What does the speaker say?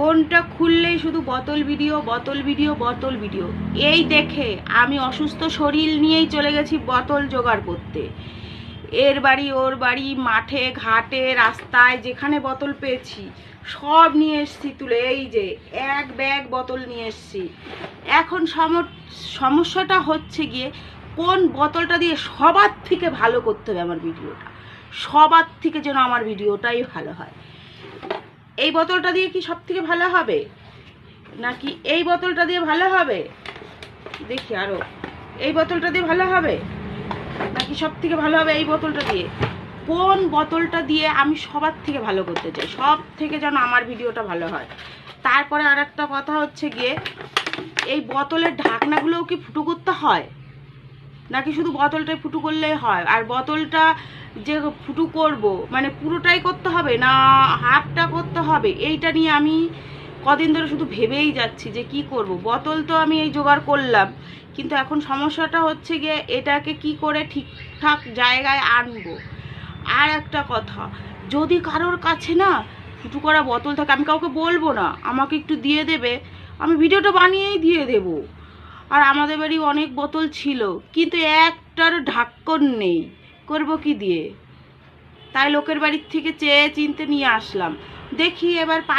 ফোনটা খুললেই শুধু বোতল ভিডিও বোতল ভিডিও বোতল ভিডিও। এই দেখে আমি অসুস্থ শরীর নিয়েই চলে গেছি বোতল জোগাড় করতে। এর বাড়ি, ওর বাড়ি, মাঠে, ঘাটে, রাস্তায়, যেখানে বোতল পেয়েছি, সব নিয়ে এসছি তুলে। এই যে, এক ব্যাগ বোতল নিয়ে এসছি। এখন সম- সমস্যাটা হচ্ছে গিয়ে, কোন বোতলটা দিয়ে সবার থেকে ভালো করতে হবে আমার ভিডিওটা? সবার থেকে যেন আমার ভিডিওটাই ভালো হয়। এই বোতলটা দিয়ে কি সব থেকে ভালো হবে? নাকি এই বোতলটা দিয়ে ভালো হবে? দেখি আরও। এই বোতলটা দিয়ে ভালো হবে? নাকি সব থেকে ভালো হবে এই বোতলটা দিয়ে? কোন বোতলটা দিয়ে আমি সবার থেকে ভালো করতে চাই? সব থেকে যেন আমার ভিডিওটা ভালো হয়। তারপরে আর একটা কথা হচ্ছে গিয়ে, এই বোতলের ঢাকনাগুলোও কি ফুটো করতে হয়? নাকি শুধু বোতলটাই ফুটো করলেই হয়? আর বোতলটা যে ফুটো করব মানে পুরোটাই করতে হবে না, হাফটা করতে হবে? এইটা নিয়ে আমি কদিন ধরে শুধু ভেবেই যাচ্ছি যে কি করব। বোতল তো আমি এই জোগাড় করলাম। কিন্তু এখন সমস্যাটা হচ্ছে গিয়ে এটাকে কি করে ঠিকঠাক জায়গায় আনব? আর একটা কথা, যদি কারোর কাছে না ফুটো করা বোতল থাকে, আমি কাউকে বলব না। আমাকে একটু দিয়ে দেবে। আমি ভিডিওটা বানিয়েই দিয়ে দেবো। আর আমাদের বাড়ি অনেক বোতল ছিল, কিন্তু একটার ঢাক্কন নেই। করব কি দিয়ে? তাই লোকের বাড়ির থেকে চেয়ে চিনতে নিয়ে আসলাম। দেখি এবার পারি